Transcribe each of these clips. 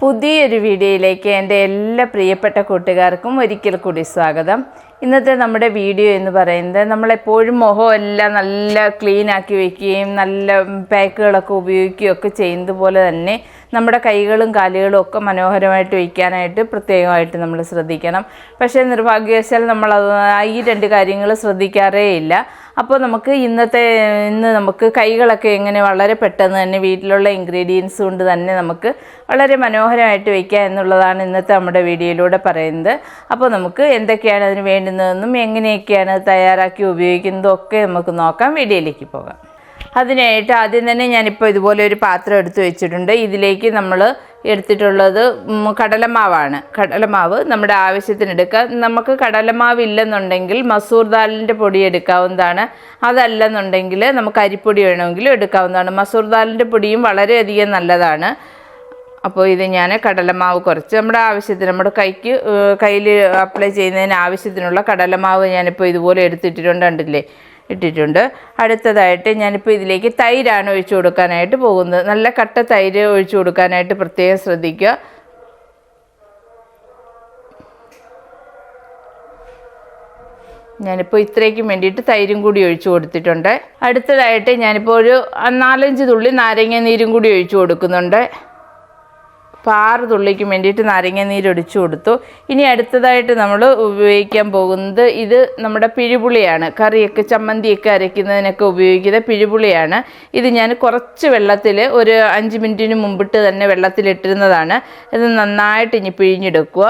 പുതിയൊരു വീഡിയോയിലേക്ക് എന്റെ എല്ലാ പ്രിയപ്പെട്ട കൂട്ടുകാർക്കും ഒരിക്കൽ കൂടി സ്വാഗതം. ഇന്നത്തെ നമ്മുടെ വീഡിയോ എന്ന് പറയുന്നത് നമ്മളെപ്പോഴും മുഖം എല്ലാം നല്ല ക്ലീൻ ആക്കി വയ്ക്കുകയും നല്ല പാക്കുകളൊക്കെ ഉപയോഗിക്കുകയും ഒക്കെ ചെയ്യുന്നത് പോലെ തന്നെ നമ്മുടെ കൈകളും കാലുകളും ഒക്കെ മനോഹരമായിട്ട് വയ്ക്കാനായിട്ട് പ്രത്യേകമായിട്ട് നമ്മൾ ശ്രദ്ധിക്കണം. പക്ഷേ നിർഭാഗ്യവശാൽ നമ്മൾ അത് ഈ രണ്ട് കാര്യങ്ങൾ ശ്രദ്ധിക്കാറേ ഇല്ല. അപ്പോൾ നമുക്ക് ഇന്നത്തെ ഇന്ന് നമുക്ക് കൈകളൊക്കെ എങ്ങനെ വളരെ പെട്ടെന്ന് തന്നെ വീട്ടിലുള്ള ഇൻഗ്രീഡിയൻസ് കൊണ്ട് തന്നെ നമുക്ക് വളരെ മനോഹരമായിട്ട് വയ്ക്കുക എന്നുള്ളതാണ് ഇന്നത്തെ നമ്മുടെ വീഡിയോയിലൂടെ പറയുന്നത്. അപ്പോൾ നമുക്ക് എന്തൊക്കെയാണ് അതിന് വേണ്ടുന്നതെന്നും എങ്ങനെയൊക്കെയാണ് തയ്യാറാക്കി ഉപയോഗിക്കുന്നതും ഒക്കെ നമുക്ക് നോക്കാം. വീഡിയോയിലേക്ക് പോകാം. അതിനായിട്ട് ആദ്യം തന്നെ ഞാനിപ്പോൾ ഇതുപോലെ ഒരു പാത്രം എടുത്ത് വെച്ചിട്ടുണ്ട്. ഇതിലേക്ക് നമ്മൾ എടുത്തിട്ടുള്ളത് കടലമാവാണ്. കടലമാവ് നമ്മുടെ ആവശ്യത്തിന് എടുക്കാം. നമുക്ക് കടലമാവ് ഇല്ലെന്നുണ്ടെങ്കിൽ മസൂർ ദാലിന്റെ പൊടി എടുക്കാവുന്നതാണ്. അതല്ലെന്നുണ്ടെങ്കിൽ നമുക്ക് അരിപ്പൊടി വേണമെങ്കിലും എടുക്കാവുന്നതാണ്. മസൂർ ദാലിന്റെ പൊടിയും വളരെയധികം നല്ലതാണ്. അപ്പോൾ ഇത് ഞാൻ കടലമാവ് കുറച്ച് നമ്മുടെ ആവശ്യത്തിന് നമ്മുടെ കൈക്ക് കയ്യിൽ അപ്ലൈ ചെയ്യുന്നതിന് ആവശ്യത്തിനുള്ള കടലമാവ് ഞാനിപ്പോൾ ഇതുപോലെ എടുത്തിട്ടിട്ടുണ്ട് കണ്ടില്ലേ? ഇട്ടിട്ടുണ്ട്. അടുത്തതായിട്ട് ഞാനിപ്പോൾ ഇതിലേക്ക് തൈരാണ് ഒഴിച്ചു കൊടുക്കാനായിട്ട് പോകുന്നത്. നല്ല കട്ട തൈര് ഒഴിച്ചു കൊടുക്കാനായിട്ട് പ്രത്യേകം ശ്രദ്ധിക്കുക. ഞാനിപ്പോൾ ഇത്രയ്ക്കും വേണ്ടിയിട്ട് തൈരും കൂടി ഒഴിച്ചു കൊടുത്തിട്ടുണ്ട്. അടുത്തതായിട്ട് ഞാനിപ്പോൾ ഒരു നാലഞ്ച് തുള്ളി നാരങ്ങ നീരും കൂടി ഒഴിച്ചു കൊടുക്കുന്നുണ്ട്. അപ്പോൾ വേണ്ടിയിട്ട് നാരങ്ങ നീര് ഒഴിച്ചു കൊടുത്തു. ഇനി അടുത്തതായിട്ട് നമ്മൾ ഉപയോഗിക്കാൻ പോകുന്നത് ഇത് നമ്മുടെ പിഴിപുളിയാണ്. കറിയൊക്കെ ചമ്മന്തിയൊക്കെ അരയ്ക്കുന്നതിനൊക്കെ ഉപയോഗിക്കുന്ന പിഴിപുളിയാണ്. ഇത് ഞാൻ കുറച്ച് വെള്ളത്തിൽ ഒരു അഞ്ച് മിനിറ്റിന് മുമ്പിട്ട് തന്നെ വെള്ളത്തിലിട്ടിരുന്നതാണ്. ഇത് നന്നായിട്ട് ഇനി പിഴിഞ്ഞെടുക്കുക.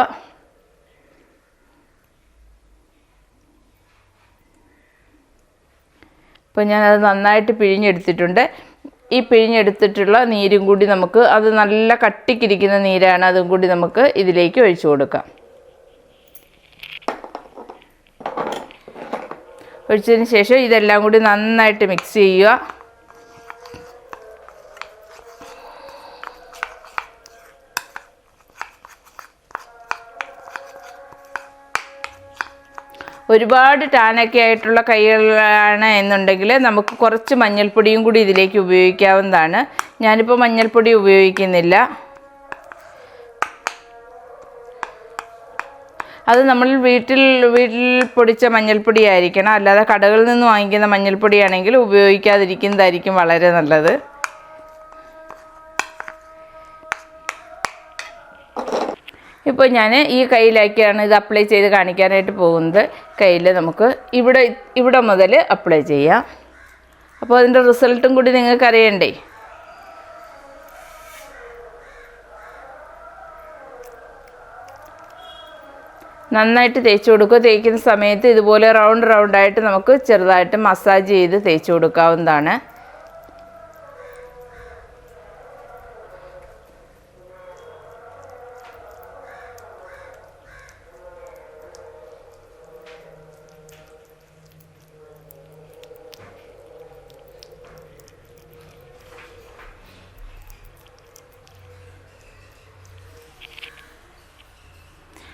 അപ്പോൾ ഞാനത് നന്നായിട്ട് പിഴിഞ്ഞെടുത്തിട്ടുണ്ട്. ഈ പിഴിഞ്ഞെടുത്തിട്ടുള്ള നീരും കൂടി നമുക്ക് അത് നല്ല കട്ടിക്കിരിക്കുന്ന നീരാണ് അതും കൂടി നമുക്ക് ഇതിലേക്ക് ഒഴിച്ചു കൊടുക്കാം. ഒഴിച്ചതിന് ശേഷം ഇതെല്ലാം കൂടി നന്നായിട്ട് മിക്സ് ചെയ്യുക. ഒരുപാട് ടാനൊക്കെ ആയിട്ടുള്ള കൈകളാണ് എന്നുണ്ടെങ്കിൽ നമുക്ക് കുറച്ച് മഞ്ഞൾപ്പൊടിയും കൂടി ഇതിലേക്ക് ഉപയോഗിക്കാവുന്നതാണ്. ഞാനിപ്പോൾ മഞ്ഞൾപ്പൊടി ഉപയോഗിക്കുന്നില്ല. അത് നമ്മൾ വീട്ടിൽ വീട്ടിൽ പൊടിച്ച മഞ്ഞൾപ്പൊടി ആയിരിക്കണം. അല്ലാതെ കടകളിൽ നിന്ന് വാങ്ങിക്കുന്ന മഞ്ഞൾപ്പൊടിയാണെങ്കിൽ ഉപയോഗിക്കാതിരിക്കുന്നതായിരിക്കും വളരെ നല്ലത്. ഇപ്പോൾ ഞാൻ ഈ കയ്യിലേക്കാണ് ഇത് അപ്ലൈ ചെയ്ത് കാണിക്കാനായിട്ട് പോകുന്നത്. കയ്യിൽ നമുക്ക് ഇവിടെ ഇവിടെ മുതൽ അപ്ലൈ ചെയ്യാം. അപ്പോൾ അതിന്റെ റിസൾട്ടും കൂടി നിങ്ങൾക്ക് അറിയണ്ടേ? നന്നായിട്ട് തേച്ച് കൊടുക്കുക. തേക്കുന്ന സമയത്ത് ഇതുപോലെ റൗണ്ട് റൗണ്ടായിട്ട് നമുക്ക് ചെറുതായിട്ട് മസാജ് ചെയ്ത് തേച്ച് കൊടുക്കാവുന്നതാണ്.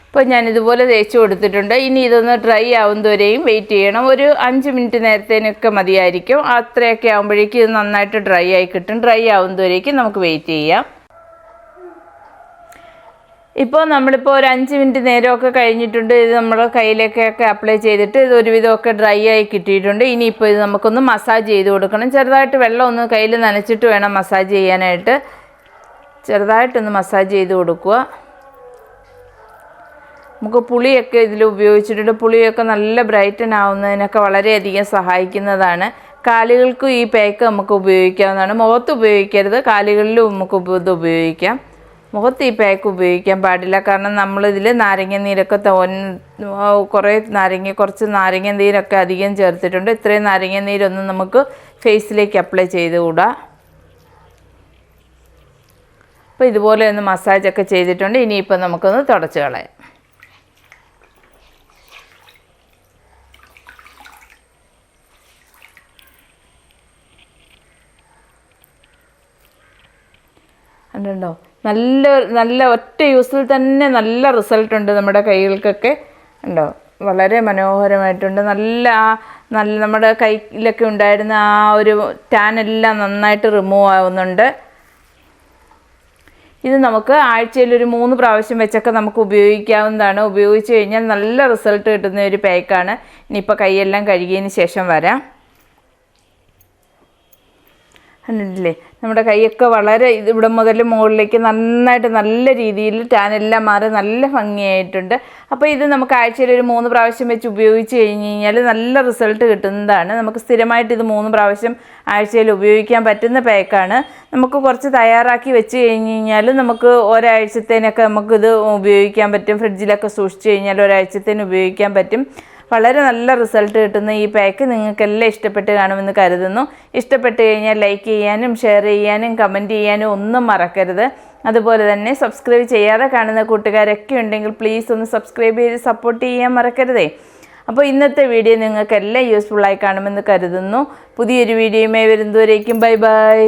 ഇപ്പോൾ ഞാൻ ഇതുപോലെ തേച്ച് കൊടുത്തിട്ടുണ്ട്. ഇനി ഇതൊന്ന് ഡ്രൈ ആവുന്നതുവരെയും വെയിറ്റ് ചെയ്യണം. ഒരു അഞ്ച് മിനിറ്റ് നേരത്തേനൊക്കെ മതിയായിരിക്കും. അത്രയൊക്കെ ആകുമ്പോഴേക്കും ഇത് നന്നായിട്ട് ഡ്രൈ ആയി കിട്ടും. ഡ്രൈ ആവുന്നതുവരേക്കും നമുക്ക് വെയിറ്റ് ചെയ്യാം. ഇപ്പോൾ നമ്മളിപ്പോൾ ഒരു അഞ്ച് മിനിറ്റ് നേരമൊക്കെ കഴിഞ്ഞിട്ടുണ്ട്. ഇത് നമ്മുടെ കയ്യിലേക്കൊക്കെ അപ്ലൈ ചെയ്തിട്ട് ഇത് ഒരുവിധമൊക്കെ ഡ്രൈ ആയി കിട്ടിയിട്ടുണ്ട്. ഇനിയിപ്പോൾ ഇത് നമുക്കൊന്ന് മസാജ് ചെയ്ത് കൊടുക്കണം. ചെറുതായിട്ട് വെള്ളം ഒന്ന് കയ്യിൽ നനച്ചിട്ട് വേണം മസാജ് ചെയ്യാനായിട്ട്. ചെറുതായിട്ടൊന്ന് മസാജ് ചെയ്ത് കൊടുക്കുക. നമുക്ക് പുളിയൊക്കെ ഇതിൽ ഉപയോഗിച്ചിട്ടുണ്ട്. പുളിയൊക്കെ നല്ല ബ്രൈറ്റൻ ആവുന്നതിനൊക്കെ വളരെയധികം സഹായിക്കുന്നതാണ്. കാലുകൾക്കും ഈ പേക്ക് നമുക്ക് ഉപയോഗിക്കാവുന്നതാണ്. മുഖത്ത് ഉപയോഗിക്കരുത്. കാലുകളിലും നമുക്ക് ഇത് ഉപയോഗിക്കാം. മുഖത്ത് ഈ പാക്ക് ഉപയോഗിക്കാൻ പാടില്ല. കാരണം നമ്മളിതിൽ നാരങ്ങ നീരൊക്കെ തോൻ കുറേ നാരങ്ങ കുറച്ച് നാരങ്ങ നീരൊക്കെ അധികം ചേർത്തിട്ടുണ്ട്. ഇത്രയും നാരങ്ങ നീരൊന്നും നമുക്ക് ഫേസിലേക്ക് അപ്ലൈ ചെയ്തുകൂടാ. അപ്പോൾ ഇതുപോലെ ഒന്ന് മസാജൊക്കെ ചെയ്തിട്ടുണ്ട്. ഇനിയിപ്പോൾ നമുക്കൊന്ന് തുടച്ച് കളയാം. കണ്ടുണ്ടോ നല്ല നല്ല ഒറ്റ യൂസിൽ തന്നെ നല്ല റിസൾട്ട് ഉണ്ട് നമ്മുടെ കൈകൾക്കൊക്കെ. ഉണ്ടോ വളരെ മനോഹരമായിട്ടുണ്ട്. നല്ല ആ നല്ല നമ്മുടെ കൈയിലൊക്കെ ഉണ്ടായിരുന്ന ആ ഒരു ടാൻ എല്ലാം നന്നായിട്ട് റിമൂവ് ആവുന്നുണ്ട്. ഇത് നമുക്ക് ആഴ്ചയിൽ ഒരു മൂന്ന് പ്രാവശ്യം വെച്ചൊക്കെ നമുക്ക് ഉപയോഗിക്കാവുന്നതാണ്. ഉപയോഗിച്ച് കഴിഞ്ഞാൽ നല്ല റിസൾട്ട് കിട്ടുന്ന ഒരു പാക്കാണ് ഇനിയിപ്പോൾ കൈയെല്ലാം കഴുകിയതിന് ശേഷം വരാം. കണ്ടിട്ടില്ലേ? നമ്മുടെ കൈയൊക്കെ വളരെ ഇത് ഇവിടെ മുതൽ മുകളിലേക്ക് നന്നായിട്ട് നല്ല രീതിയിൽ ടാനെല്ലാം മാറി നല്ല ഭംഗിയായിട്ടുണ്ട്. അപ്പോൾ ഇത് നമുക്ക് ആഴ്ചയിൽ ഒരു മൂന്ന് പ്രാവശ്യം വെച്ച് ഉപയോഗിച്ച് കഴിഞ്ഞ് കഴിഞ്ഞാൽ നല്ല റിസൾട്ട് കിട്ടുന്നതാണ്. നമുക്ക് സ്ഥിരമായിട്ട് ഇത് മൂന്ന് പ്രാവശ്യം ആഴ്ചയിൽ ഉപയോഗിക്കാൻ പറ്റുന്ന പാക്കാണ് നമുക്ക് കുറച്ച് തയ്യാറാക്കി വെച്ച് കഴിഞ്ഞ് കഴിഞ്ഞാൽ നമുക്ക് ഒരാഴ്ചത്തേനൊക്കെ നമുക്കിത് ഉപയോഗിക്കാൻ പറ്റും. ഫ്രിഡ്ജിലൊക്കെ സൂക്ഷിച്ച് കഴിഞ്ഞാൽ ഒരാഴ്ചത്തേന് ഉപയോഗിക്കാൻ പറ്റും. വളരെ നല്ല റിസൾട്ട് കിട്ടുന്ന ഈ പാക്ക് നിങ്ങൾക്കെല്ലാം ഇഷ്ടപ്പെട്ട് കാണുമെന്ന് കരുതുന്നു. ഇഷ്ടപ്പെട്ട് കഴിഞ്ഞാൽ ലൈക്ക് ചെയ്യാനും ഷെയർ ചെയ്യാനും കമന്റ് ചെയ്യാനും ഒന്നും മറക്കരുത്. അതുപോലെ തന്നെ സബ്സ്ക്രൈബ് ചെയ്യാതെ കാണുന്ന കൂട്ടുകാരൊക്കെ ഉണ്ടെങ്കിൽ പ്ലീസ് ഒന്ന് സബ്സ്ക്രൈബ് ചെയ്ത് സപ്പോർട്ട് ചെയ്യാൻ മറക്കരുതേ. അപ്പോൾ ഇന്നത്തെ വീഡിയോ നിങ്ങൾക്കെല്ലാം യൂസ്ഫുള്ളായി കാണുമെന്ന് കരുതുന്നു. പുതിയൊരു വീഡിയോയുമായി വരുന്നവരേക്കും ബൈ ബൈ